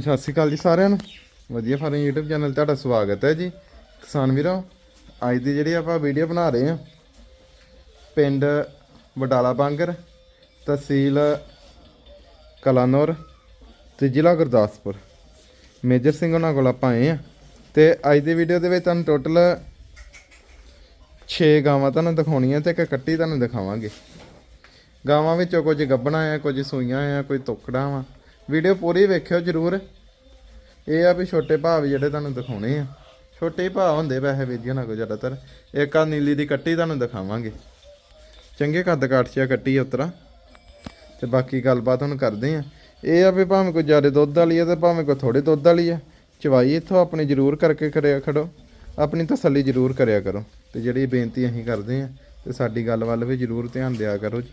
ਸਤਿ ਸ਼੍ਰੀ ਅਕਾਲ ਜੀ ਸਾਰਿਆਂ ਨੂੰ। ਵਧੀਆ ਫਾਰਮ YouTube ਚੈਨਲ ਤੇ ਤੁਹਾਡਾ ਸਵਾਗਤ ਹੈ ਜੀ। ਕਿਸਾਨ ਵੀਰੋ, ਅੱਜ ਦੀ ਜਿਹੜੀ ਆਪਾਂ ਵੀਡੀਓ ਬਣਾ ਰਹੇ ਹਾਂ, ਪਿੰਡ ਵਡਾਲਾ ਬਾਂਗਰ, ਤਹਿਸੀਲ ਕਲਾਨੌਰ ਤੇ ਜ਼ਿਲ੍ਹਾ ਗੁਰਦਾਸਪੁਰ। ਮੇਜਰ ਸਿੰਘ ਉਹਨਾਂ ਕੋਲ ਆਪਾਂ ਆਏ ਆ ਤੇ ਅੱਜ ਦੀ ਵੀਡੀਓ ਦੇ ਵਿੱਚ ਤੁਹਾਨੂੰ ਟੋਟਲ 6 ਗਾਵਾਂ ਤੁਹਾਨੂੰ ਦਿਖਾਉਣੀਆਂ ਤੇ ਇੱਕ ਕੱਟੀ ਤੁਹਾਨੂੰ ਦਿਖਾਵਾਂਗੇ। ਗਾਵਾਂ ਵਿੱਚੋਂ ਕੁਝ ਗੱਬਣਾ ਆ, ਕੁਝ ਸੂਈਆਂ ਆ, ਕੋਈ ਤੋਕੜਾ ਵਾ। ਵੀਡੀਓ ਪੂਰੀ ਵੇਖਿਓ ਜਰੂਰ। ਇਹ ਆ ਵੀ ਛੋਟੇ ਭਾਅ ਵੀ ਜਿਹੜੇ ਤੁਹਾਨੂੰ ਦਿਖਾਉਣੇ ਆ। ਛੋਟੇ ਹੀ ਭਾਅ ਹੁੰਦੇ ਵੈਸੇ ਵੀਡੀਓ ਨਾਲ ਕੋ ਜ਼ਿਆਦਾਤਰ। ਇੱਕ ਆ ਨੀਲੀ ਦੀ ਕੱਟੀ ਤੁਹਾਨੂੰ ਦਿਖਾਵਾਂਗੇ। ਚੰਗੇ ਕੱਦ ਕਾਠ ਚ ਆ ਕੱਟੀ ਉਤਰਾ। ਤੇ ਬਾਕੀ ਗੱਲਬਾਤ ਹੁਣ ਕਰਦੇ ਆ। ਇਹ ਆ ਵੀ ਭਾਵੇਂ ਕੋਈ ਜ਼ਿਆਦਾ ਦੁੱਧ ਵਾਲੀ ਆ ਤੇ ਭਾਵੇਂ ਕੋਈ ਥੋੜੇ ਦੁੱਧ ਵਾਲੀ ਆ। ਚਵਾਈ ਇੱਥੋਂ ਆਪਣੀ ਜ਼ਰੂਰ ਕਰਕੇ ਕਰਿਆ ਖੜੋ। ਆਪਣੀ ਤਸੱਲੀ ਜ਼ਰੂਰ ਕਰਿਆ ਕਰੋ। ਤੇ ਜਿਹੜੀ ਬੇਨਤੀ ਅਸੀਂ ਕਰਦੇ ਆ, ਤੇ ਸਾਡੀ ਗੱਲ ਵੱਲ ਵੀ ਜ਼ਰੂਰ ਧਿਆਨ ਦਿਆ ਕਰੋ ਜੀ।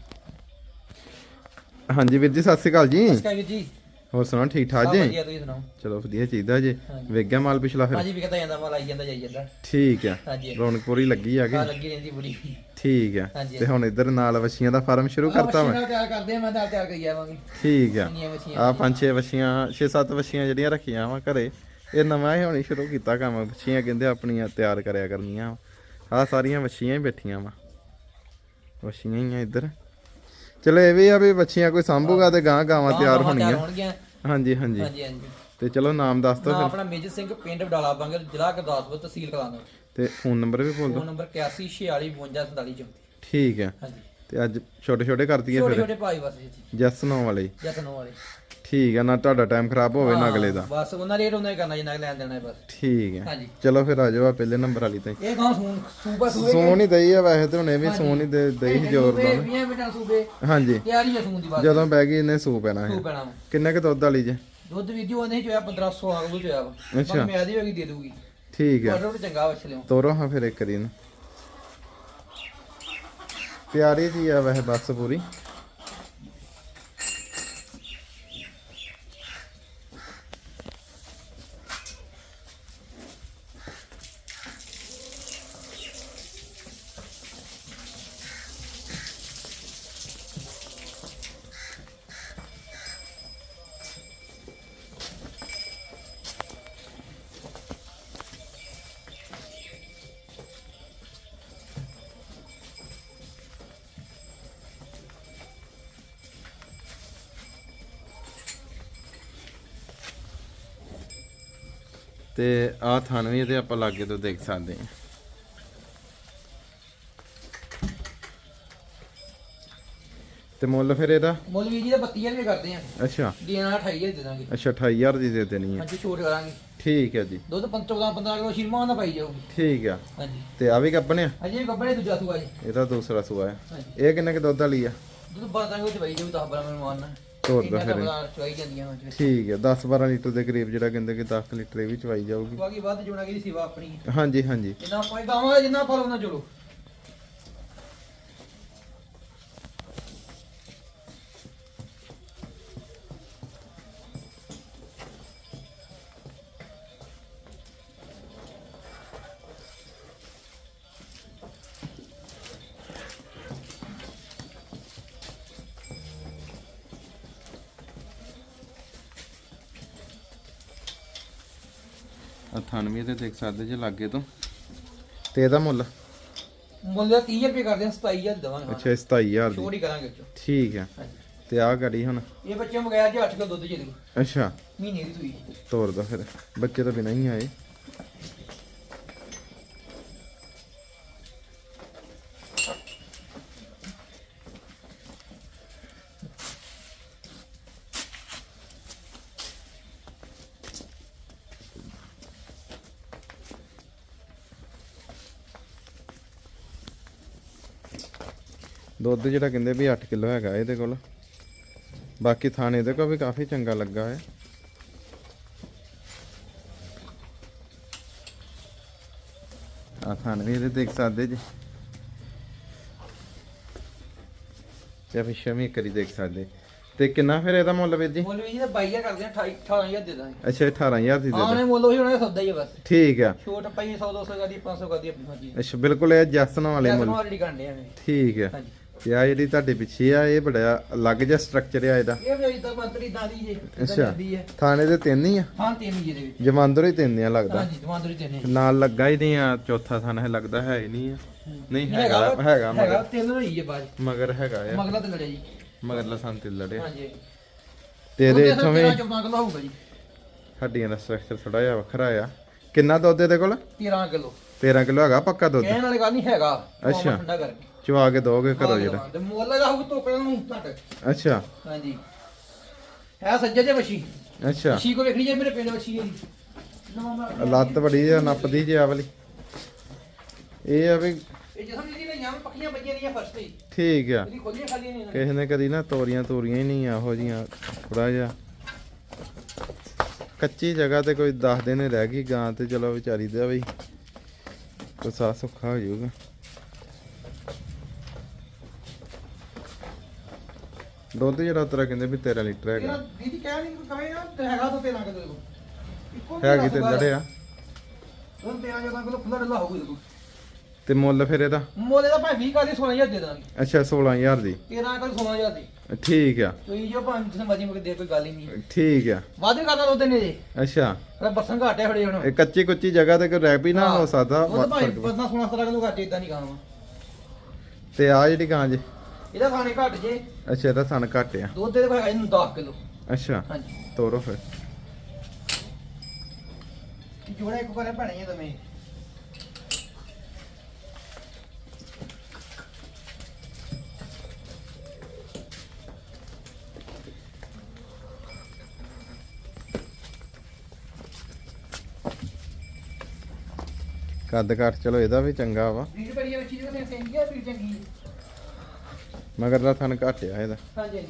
ਹਾਂਜੀ ਵੀਰ ਜੀ, ਸਤਿ ਸ਼੍ਰੀ ਅਕਾਲ ਜੀ। ਨਮਸਕਾਰ ਵੀਰ ਜੀ। ਹੋਰ ਸੁਣਾਓ ਠੀਕ ਠਾਕ ਜੀ? ਵਧੀਆ ਤੁਸੀਂ ਸੁਣਾਓ? ਚਲੋ ਵਧੀਆ ਚਾਹੀਦਾ ਜੀ। ਹਾਂਜੀ। ਵੇਖ ਗਿਆ ਮਾਲ ਪਿਛਲਾ ਫਿਰ? ਹਾਂਜੀ ਵਿਕਦਾ ਜਾਂਦਾ ਮਾਲ ਆਈ ਜਾਂਦਾ ਜਾਈ ਜਾਂਦਾ। ਠੀਕ ਆ। ਰੌਣਕ ਪੂਰੀ ਲੱਗੀ ਆ ਗਈ ਲੱਗੀ ਰਹਿੰਦੀ ਬੁਰੀ ਠੀਕ ਆ। ਤੇ ਹੁਣ ਇੱਧਰ ਨਾਲ ਵਛੀਆਂ ਦਾ ਫਾਰਮ ਸ਼ੁਰੂ ਕਰਤਾ ਵਾ? ਮੈਂ ਤਿਆਰ ਕਰਦੇ ਮੈਂ ਤਾਂ ਤਿਆਰ ਕਰੀ ਜਾਵਾਂਗੇ ਠੀਕ ਆ। ਆ ਪੰਜ ਛੇ ਵਛੀਆਂ ਛੇ ਸੱਤ ਵਛੀਆਂ ਜਿਹੜੀਆਂ ਰੱਖੀਆਂ ਵਾ ਘਰੇ। ਇਹ ਨਵਾਂ ਹੀ ਹੁਣੀ ਸ਼ੁਰੂ ਕੀਤਾ ਕੰਮ। ਵਛੀਆਂ ਕਹਿੰਦੇ ਆਪਣੀਆਂ ਤਿਆਰ ਕਰਿਆ ਕਰਨੀਆਂ ਆ ਸਾਰੀਆਂ ਵਛੀਆਂ ਹੀ ਬੈਠੀਆਂ ਵਾ। ਵਛੀਆਂ ਹੀ ਆ ਇੱਧਰ। ਚਲੋ ਇਹ ਵੀ ਆ ਵੀ ਵਛੀਆਂ ਕੋਈ ਸੰਭੂਗਾ ਤੇ ਗਾਂ ਗਾਵਾਂ ਤਿਆਰ ਹੋਣਗੀਆਂ। ਹਾਂਜੀ ਹਾਂਜੀ। ਹਾਂਜੀ ਹਾਂਜੀ। ਤੇ ਚਲੋ ਨਾਮ ਦੱਸ ਦਿਓ ਨਾ ਫਿਰ। ਆਪਣਾ ਮੇਜਰ ਸਿੰਘ ਪਿੰਡ ਵਡਾਲਾ ਬੰਗਰ ਜ਼ਿਲ੍ਹਾ ਗੁਰਦਾਸਪੁਰ ਤਹਿਸੀਲ ਕਲਾਨੌਰ ਤੇ ਫੋਨ ਨੰਬਰ ਵੀ ਬੋਲ ਦਿਓ। ਫੋਨ ਨੰਬਰ 8146524734 ਠੀਕ ਆ ਹਾਂਜੀ। ਤੇ ਅੱਜ ਛੋਟੇ ਛੋਟੇ ਕਰ ਦਈਏ ਛੋਟੇ ਫਿਰ। ਛੋਟੇ ਭਾਈ ਬਸ ਜੀ। ਜੈਸ ਨੋ ਵਾਲੇ। ਜਤਨੋਂ ਵਾਲੇ। ਠੀਕ ਆ ਨਾ ਤੁਹਾਡਾ ਟਾਈਮ ਖਰਾਬ ਹੋਵੇ ਨਾ ਅਗਲੇ ਦਾ। ਬਸ ਉਹਨਾਂ ਰੇਟ ਉਹਨਾਂ ਹੀ ਕਰਨਾ ਜਿੰਨਾ ਲੈਣ ਦੇਣਾ ਹੈ ਬਸ। ਠੀਕ ਆ। ਹਾਂਜੀ। ਚਲੋ ਫਿਰ ਆ ਜਾਓ ਆ ਪਹਿਲੇ ਨੰਬਰ ਵਾਲੀ ਤੇ। ਇਹ ਗਾਂ ਸੂਨ ਸੂਬਾ ਸੂਬੇ ਸੋਨ ਹੀ ਦਈ ਆ ਵੈਸੇ ਤੇ ਹੁਣ ਵੀ ਸੋਨ ਹੀ ਦੇ ਦਈ ਜ਼ੋਰ ਨਾਲ। 20 ਮਿੰਟਾਂ ਸੂਬੇ। ਹਾਂਜੀ। ਤਿਆਰੀ ਹੈ ਸੂਨ ਦੀ ਬਸ। ਜਦੋਂ ਬਹਿ ਗਈ ਇਹਨੇ ਸੂ ਪੈਣਾ ਸੂ। ਹੈ ਪੈਣਾ ਵਾ।16 ਕਿੰਨੇ ਕੁ ਦੁੱਧ ਵਾਲੀ ਜੇ? ਦੁੱਧ ਵੀ ਦਿਓ ਨਹੀਂ ਚੋਇਆ 1500 ਆ ਉਹ ਚੋਇਆ ਵਾ। ਅੱਛਾ। ਮੈਂ ਆਦੀ ਹੋਗੀ ਦੇ ਦੂਗੀ। ਠੀਕ ਆ। ਆਰਡਰ ਚੰਗਾ ਵਛ ਲਿਓ ਤੋਰੋ ਹਾਂ ਫਿਰ ਇੱਕ ਕਰੀ ਨੂੰ ਪਿਆਰੀ ਜੀ ਆ ਵੈਸੇ ਬੱਸ ਪੂਰੀ। ਤੇ ਆ ਥਣ ਵੀ ਇਹਦੇ ਆਪਾਂ ਲਾਗੇ ਤੋਂ ਦੇਖ ਸਕਦੇ ਹਾਂ। ਤੇ ਮੁੱਲ ਫਿਰ ਇਹਦਾ? ਮੁੱਲ ਵੀ ਜੀ ਦਾ 32000 ਰੁਪਏ ਕਰਦੇ ਆ ਅੱਛਾ। ਦੇਣਾ 28000 ਦੇ ਦਾਂਗੇ। ਅੱਛਾ 28000 ਦੀ ਦੇ ਦੇਣੀ ਹੈ। ਹਾਂਜੀ ਛੋਟ ਕਰਾਂਗੇ। ਠੀਕ ਹੈ ਜੀ। ਦੁੱਧ 15 15 ਕਿਲੋ ਸ਼ਿਰਮਾ ਨਾ ਪਾਈ ਜਾਊਗੀ। ਠੀਕ ਆ। ਹਾਂਜੀ। ਤੇ ਆ ਵੀ ਕੱਪਣੇ ਆ? ਅਜੇ ਕੱਪੜੇ ਦੂਜਾ ਸੂਆ ਜੀ। ਇਹਦਾ ਦੂਸਰਾ ਸੂਆ ਹੈ। ਹਾਂਜੀ। ਇਹ ਕਿੰਨੇ ਕੁ ਦੁੱਧ ਵਾਲੀ ਆ? ਦੁੱਧ ਬਾਤਾਂ ਵਿੱਚ ਪਾਈ ਜਾਊ 10 12 ਮੈਨੂੰ ਮਾਰਨਾ। ਤੋਰ ਦੋ ਫਿਰ ਜਾਂਦੀਆਂ ਠੀਕ ਹੈ 10 12 ਲੀਟਰ ਦੇ ਕਰੀਬ ਜਿਹੜਾ ਕਹਿੰਦੇ ਕਿ 10 ਲੀਟਰ ਇਹ ਵੀ ਚਵਾਈ ਜਾਊਗੀ। ਬਾਕੀ ਵੱਧ ਜੁਣਾ ਕੀ ਸੇਵਾ ਆਪਣੀ। ਹਾਂਜੀ ਹਾਂਜੀ। ਜਿੰਨਾ ਆਪਾਂ ਗਾਵਾਂ ਦਾ ਜਿੰਨਾ ਪਰ ਉਹਨਾਂ ਜੋੜੋ ਆ ਥਣ ਵੀ ਇਹਦੇ ਦੇਖ ਸਕਦੇ ਜੇ ਲਾਗੇ ਤੋਂ। ਤੇ ਇਹਦਾ ਮੁੱਲ? ਮੁੱਲ ਦਾ 30000 ਰੁਪਏ ਕਰਦੇ ਆ 27000 ਦੇਵਾਂਗੇ ਅੱਛਾ 27000 ਦੀ। ਛੋਟ ਕਰਾਂਗੇ ਵਿੱਚੋਂ। ਠੀਕ ਹੈ। ਹਾਂਜੀ। ਤੇ ਆ ਗੜੀ ਹੁਣ? ਇਹ ਬੱਚੇ ਮੰਗਾਇਆ ਜੀ 8 ਕਿਲੋ ਦੁੱਧ ਜੀ ਦੇ ਅੱਛਾ। ਮਹੀਨੇ ਦੀ ਸੂਈ ਤੋਰ ਦੋ ਫਿਰ। ਬੱਚੇ ਤਾਂ ਬਿਨਾਂ ਹੀ ਆਏ। ਦੁੱਧ ਜਿਹੜਾ ਕਹਿੰਦੇ ਵੀ 8 ਕਿਲੋ ਹੈਗਾ ਇਹਦੇ ਕੋਲ। ਬਾਕੀ ਥਾਣੇ ਇਹਦੇ ਕੋਲ ਵੀ ਕਾਫੀ ਚੰਗਾ ਲੱਗਾ ਹੈ। ਆ ਥਾਣ ਵੀ ਇਹਦੇ ਦੇਖ ਸਕਦੇ ਜੀ। ਤੇ ਪਿੱਛੇ ਵੀ ਕਰੀ ਦੇਖ ਸਕਦੇ। ਤੇ ਕਿੰਨਾ ਫਿਰ ਇਹਦਾ ਮੁੱਲ ਵੀਰ ਜੀ? ਮੁੱਲ ਵੀ ਜੀ 22000 ਕਰਦੇ ਆ 28 18000 ਦੇ ਦਾਂਗੇ। ਅੱਛਾ 18000 ਦੀ ਦੇ ਆਹ ਦੇ ਨੇ ਮੁੱਲ ਉਹੀ ਉਹਨਾਂ ਦਾ ਸੌਦਾ ਹੀ ਆ ਬਸ। ਠੀਕ ਆ। ਛੋਟ ਪਈ 100 200 ਕਰਦੀ 500 ਕਰਦੀ ਆਪਣੀ ਮਰਜ਼ੀ। ਅੱਛਾ ਬਿਲਕੁਲ ਇਹ ਜਸਨ ਵਾਲੇ ਮੁੱਲ। ਠੀਕ ਆ। ਹਾਂਜੀ। ਤੇ ਆ ਜਿਹੜੀ ਤੁਹਾਡੇ ਪਿੱਛੇ ਆ ਇਹ ਬੜਾ ਅਲੱਗ ਜਿਹਾ ਸਟਰਕਚਰ ਆ ਇਹਦਾ। ਇਹ ਵੀ ਇਦਾਂ ਮੰਤਰੀ ਦਾਦੀ ਜੇ ਏਦਾਂ ਅੱਛਾ। ਜਾਂਦੀ ਹੈ। ਥਾਣੇ ਦੇ ਤਿੰਨ ਹੀ ਆ? ਹਾਂ ਤਿੰਨ ਜੀ ਦੇ ਵਿੱਚ। ਜਮਾਂਦਰੋਂ ਹੀ ਤਿੰਨ ਆ ਲੱਗਦਾ। ਹਾਂਜੀ ਜਮਾਂਦਰੀ ਤਿੰਨ ਹੈ। ਨਾਲ ਲੱਗਾ ਹੀ ਨਹੀਂ ਆ ਚੌਥਾ ਥਾਨ ਹੈ ਲੱਗਦਾ ਹੈ ਹੀ ਨਹੀਂ ਆ। ਨਹੀਂ ਹੈਗਾ ਹੈਗਾ ਮਗਰ। ਤਿੰਨ ਹੋਈ ਹੈ ਬਾਜ ਮਗਰ ਹੈਗਾ ਆ। ਮਗਲਾ ਤੇ ਲੜਿਆ ਜੀ। ਮਗਰਲਾ ਥਾਨ ਤੇ ਲੜਿਆ ਹਾਂਜੀ। ਤੇ ਇਹਦੇ ਇੱਥੋਂ ਵੀ 14 ਕਿਲੋ ਹੋਊਗਾ ਜੀ। ਹੱਡੀਆਂ ਦਾ ਸਟਰਕਚਰ ਥੋੜਾ ਜਿਹਾ ਵੱਖਰਾ ਆ। ਕਿੰਨਾ ਦੁੱਧ ਇਹਦੇ ਕੋਲ? 13 ਕਿਲੋ। 13 ਕਿਲੋ ਹੈਗਾ ਪੱਕਾ ਦੁੱਧ? ਕਹਿਣ ਵਾਲੀ ਗੱਲ ਨਹੀਂ ਹੈਗਾ। ਅੱਛਾ। ਠੰਡਾ ਕਰਕੇ। ਚਵਾ ਕੇ ਦੋਗੇ ਘਰੋਂ ਜਿਹੜਾ? ਤੇ ਮੁੱਲ ਦਾ ਹੋਊ ਤੋਕੜਾਂ ਨੂੰ ਘੱਟ। ਅੱਛਾ। ਹਾਂਜੀ। ਹੈ ਸੱਜੇ ਜੇ ਵਸ਼ੀ ਅੱਛਾ। ਵਸ਼ੀ ਕੋ ਵੇਖਣੀ ਜੇ ਮੇਰੇ ਪਿੰਡ ਵਸ਼ੀ ਹੈ ਜੀ ਲੱਤ ਬੜੀ ਆ ਨੱਪਦੀ ਜੇ ਆ ਵਾਲੀ। ਇਹ ਆ ਵੀ ਇਹ ਜਦੋਂ ਇਹਦੀ ਲਈਆਂ ਪੱਕੀਆਂ ਬੱਜੀਆਂ ਨਹੀਂ ਫਸਟ ਹੀ। ਠੀਕ ਆ। ਖੋਲੀਆਂ ਖਾਲੀਆਂ ਨਹੀਂ ਕਿਸੇ ਨੇ ਕਦੀ ਨਾ ਤੋਰੀਆਂ ਤੋਰੀਆਂ ਹੀ ਨਹੀਂ ਇਹੋ ਜੀਆਂ ਥੋੜਾ ਜਿਹਾ। ਕੱਚੀ ਜਗ੍ਹਾ ਤੇ ਕੋਈ 10 ਦਿਨ ਰਹਿ ਗਈ ਗਾਂ ਤੇ ਚਲੋ ਵਿਚਾਰੀ ਦਾ ਵੀ ਕੁਸਾ ਸੁੱਖਾ ਹੋ ਜਾਊਗਾ। ਦੁੱਧ ਜਿਹੜਾ ਤੇਰਾ ਕਹਿੰਦੇ ਵੀ 13 ਲੀਟਰ ਹੈਗਾ। ਇਹਦਾ ਦੀਦੀ ਕਹਿ ਨਹੀਂ ਨਾ ਤੇ ਹੈਗਾ ਤਾਂ 13 ਕਿਲੋ ਦੇਖੋ ਇੱਕੋ ਜਿਹੀ ਹੈਗੀ ਤੇ ਦੱਸ ਬਾਰ। ਲੜਿਆ ਹੁਣ 13 14 ਕਿਲੋ ਖੁੱਲਾ ਡੱਲਾ ਹੋਊਗਾ ਦੇਖੋ ਤੇ ਮੁੱਲ ਫਿਰ ਇਹਦਾ? ਮੋਲੇ ਦਾ ਭਾਵੇਂ 20 ਕਾਲੀ 16000 ਦੇ ਦਾਂਗੇ। ਅੱਛਾ 16000 ਦੀ। 13 ਕਾਲੀ 16000 ਦੀ। ਠੀਕ ਆ। ਤੁਸੀਂ ਜੋ ਭਾਵੇਂ ਜਿਸ ਮਰਜ਼ੀ ਮਗੇ ਦੇ ਕੋਈ ਗੱਲ ਹੀ ਨਹੀਂ। ਠੀਕ ਆ। ਵਾਧੇ ਕਰਨਾ ਉਹਦੇ ਨੇ ਜੇ। ਅੱਛਾ। ਪਰ ਬਰਸਨ ਘਾਟੇ ਖੜੇ ਹੁਣ। ਇਹ ਕੱਚੀ ਕੁੱਚੀ ਜਗ੍ਹਾ ਤੇ ਕੋਈ ਰੈਪ ਹੀ ਨਾ ਹੋ। ਸਕਦਾ ਉਹ ਫ਼ਰਕ ਬਰਸਨ 16 17 ਕਿਲੋ ਘਾਟੇ ਇਦਾਂ ਨਹੀਂ ਖਾਣਾ ਤੇ ਆ ਜਿਹੜੀ ਗਾਂ ਜੇ। ਇਹਦਾ ਖਾਣੇ ਘੱਟ ਜੇ। ਅੱਛਾ ਇਹਦਾ ਥਣ ਘੱਟ ਆ। ਦੁੱਧ ਦੇ ਕੋਈ ਇਹਨੂੰ 10 ਕਿਲੋ। ਅੱਛਾ ਹਾਂਜੀ। ਤੋਰੋ ਫਿਰ। ਜੋੜਾ ਇੱਕ ਕਰੇ ਭੈਣੇ ਤਵੇਂ ਕੱਦ ਘੱਟ ਚਲੋ ਇਹਦਾ ਵੀ ਚੰਗਾ ਵਾ। ਵੀਰ ਬੜੀ ਵਿੱਚ ਜਿਹਦੇ ਸੈਂਗੀ ਆ ਵੀਰ ਚੰਗੀ ਮਗਰਲਾ ਥਣ ਘੱਟ ਆ ਇਹਦਾ। ਹਾਂਜੀ। ਹਾਂਜੀ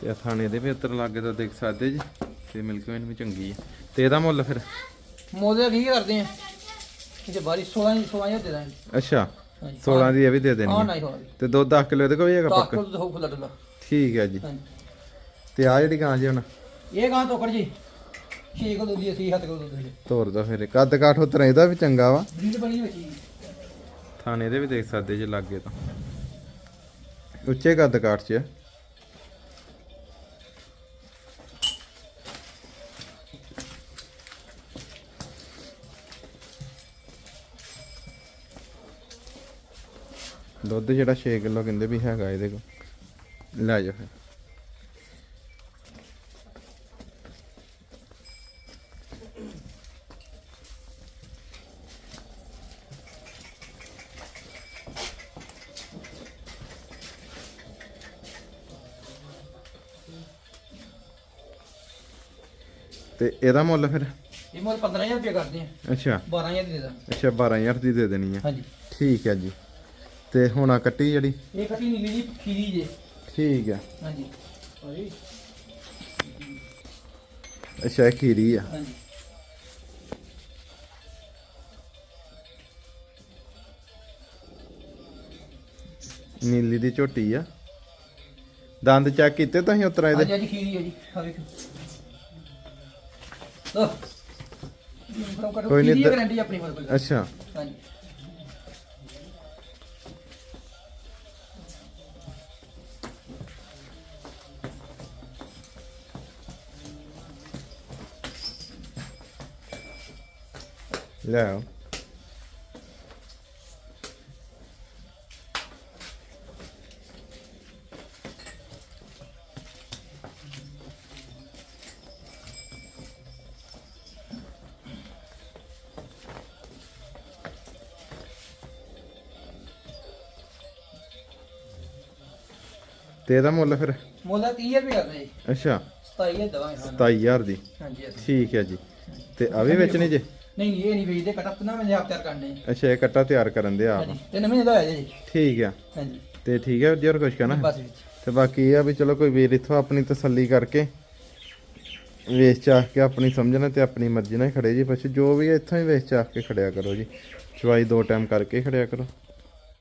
ਤੇ ਥਾਣੇ ਦੇ ਵੀ ਉੱਤਰ ਲੱਗੇ ਤਾਂ ਦੇਖ ਸਕਦੇ ਜੀ। ਤੇ ਮਿਲਕ ਵੇਨ ਵੀ ਚੰਗੀ ਹੈ ਤੇ ਇਹਦਾ ਮੁੱਲ ਫਿਰ? ਮੋਦੇ ਕੀ ਕਰਦੇ ਆ। ਇਹ ਬਾਰੀ 16 16000 ਦੇ ਦਾਂਗੇ। ਅੱਛਾ। ਹਾਂਜੀ। 16 ਦੀ ਇਹ ਵੀ ਦੇ ਦੇਣੀ ਹਾਂ ਹੈ। ਨਹੀਂ ਹੋਣਾ। ਤੇ ਦੁੱਧ 10 ਕਿਲੋ ਇਹਦੇ ਕੋਲ ਵੀ ਹੈਗਾ 10 ਪੱਕਾ? ਕਿਲੋ ਦੁੱਧ ਹੋਊ ਖੁੱਲਾ ਡੁੱਲਾ ਠੀਕ ਹੈ ਜੀ। ਤੇ ਆ ਜਿਹੜੀ ਗਾਂ ਜੀ ਹੁਣ? ਇਹ ਗਾਂ ਤੋਕੜ ਜੀ। 6 ਕਿਲੋ ਦੁੱਧ ਦੀ ਅਸੀਂ 7 ਕਿਲੋ ਦੁੱਧ ਦੀ। ਤੋਰ ਦਾ ਫਿਰ ਕੱਦ ਕਾਠ ਉਤਰ ਇਹਦਾ ਵੀ ਚੰਗਾ ਵਾ। ਬਣੀ ਥਾਣੇ ਦੇ ਵੀ ਦੇਖ ਸਕਦੇ ਜੇ ਲੱਗੇ ਤਾਂ। ਉੱਚੇ ਕੱਦ ਕਾਠ 'ਚ ਆ। ਦੁੱਧ ਜਿਹੜਾ 6 ਕਿਲੋ ਕਹਿੰਦੇ ਵੀ ਹੈਗਾ ਇਹਦੇ ਕੋਲ। ਲੈ ਜਾ ਫਿਰ। ਤੇ ਇਹਦਾ ਮੁੱਲ ਫਿਰ? ਇਹ ਮੁੱਲ 15000 ਰੁਪਏ ਕਰਦੇ ਆ। ਅੱਛਾ। 12000 ਦੇ ਦਾਂ ਅੱਛਾ 12000 ਦੀ ਦੇ ਦੇਣੀ ਆ। ਹਾਂਜੀ। ਠੀਕ ਹੈ ਜੀ। ਤੇ ਹੁਣ ਆ ਕੱਟੀ ਜਿਹੜੀ? ਇਹ ਕੱਟੀ ਨੀਲੀ ਜੀ ਖੀਰੀ ਜੇ ਠੀਕ ਹੈ ਹਾਂਜੀ। ਹਾਂਜੀ ਅੱਛਾ ਇਹ ਖੀਰੀ ਆ। ਹਾਂਜੀ। ਨੀਲੀ ਦੀ ਝੋਟੀ ਆ। ਦੰਦ ਚੈੱਕ ਕੀਤੇ ਤੁਸੀਂ ਉਤਰਾ ਹਾਂਜੀ ਇਹਦੇ? ਹਾਂਜੀ ਖੀਰੀ ਹੈ ਜੀ। ਆ ਵੇਖੋ। ਕੋਈ ਕੋਈ ਨੀ, ਨਹੀਂ ਦ- ਗਰੰਟੀ ਆਪਣੀ ਕੋਈ ਅੱਛਾ। ਹਾਂਜੀ। ਲੈ ਆਓ। ਤੇ ਇਹਦਾ ਮੁੱਲ ਫਿਰ? ਮੁੱਲ 30000 ਰੁਪਏ ਕਰਦੇ ਜੀ। ਅੱਛਾ। 27000 ਦਵਾਂਗੇ ਸਾਨੂੰ। 27000 ਦੀ। ਹਾਂਜੀ ਹਾਂਜੀ। ਠੀਕ ਹੈ ਜੀ। ਤੇ ਆ ਵੀ ਵੇਚਣੀ ਜੇ? ਨਹੀਂ ਨਹੀਂ ਇਹ ਨਹੀਂ ਵੇਚਦੇ ਕਟਪ ਨਾ ਮੈਂ ਆਪ ਤਿਆਰ ਕਰਨੇ ਜੀ। ਅੱਛਾ ਇਹ ਕੱਟਾ ਤਿਆਰ ਕਰਨ ਦੇ ਆਪ। ਹਾਂਜੀ ਤੇ ਨਵੇਂ ਦਾ ਆਇਆ ਜੀ। ਠੀਕ ਆ। ਹਾਂਜੀ। ਤੇ ਠੀਕ ਹੈ ਜੀ ਹੋਰ ਕੁਝ ਕਹਿਣਾ? ਬਸ ਵਿੱਚ ਤੇ ਬਾਕੀ ਇਹ ਆ ਵੀ ਚਲੋ ਕੋਈ ਵੀਰ ਇੱਥੋਂ ਆਪਣੀ ਤਸੱਲੀ ਕਰਕੇ ਵੇਚ ਚਾਹ ਕੇ ਆਪਣੀ ਸਮਝਣਾ ਤੇ ਆਪਣੀ ਮਰਜ਼ੀ ਨਾਲ ਹੀ ਖੜੇ ਜੀ। ਪਸ਼ੂ ਜੋ ਵੀ ਹੈ ਇੱਥੋਂ ਹੀ ਵੇਚ ਚਾਹ ਕੇ ਖੜਿਆ ਕਰੋ ਜੀ। ਚਵਾਈ ਦੋ ਟਾਈਮ ਕਰਕੇ ਖੜਿਆ ਕਰੋ।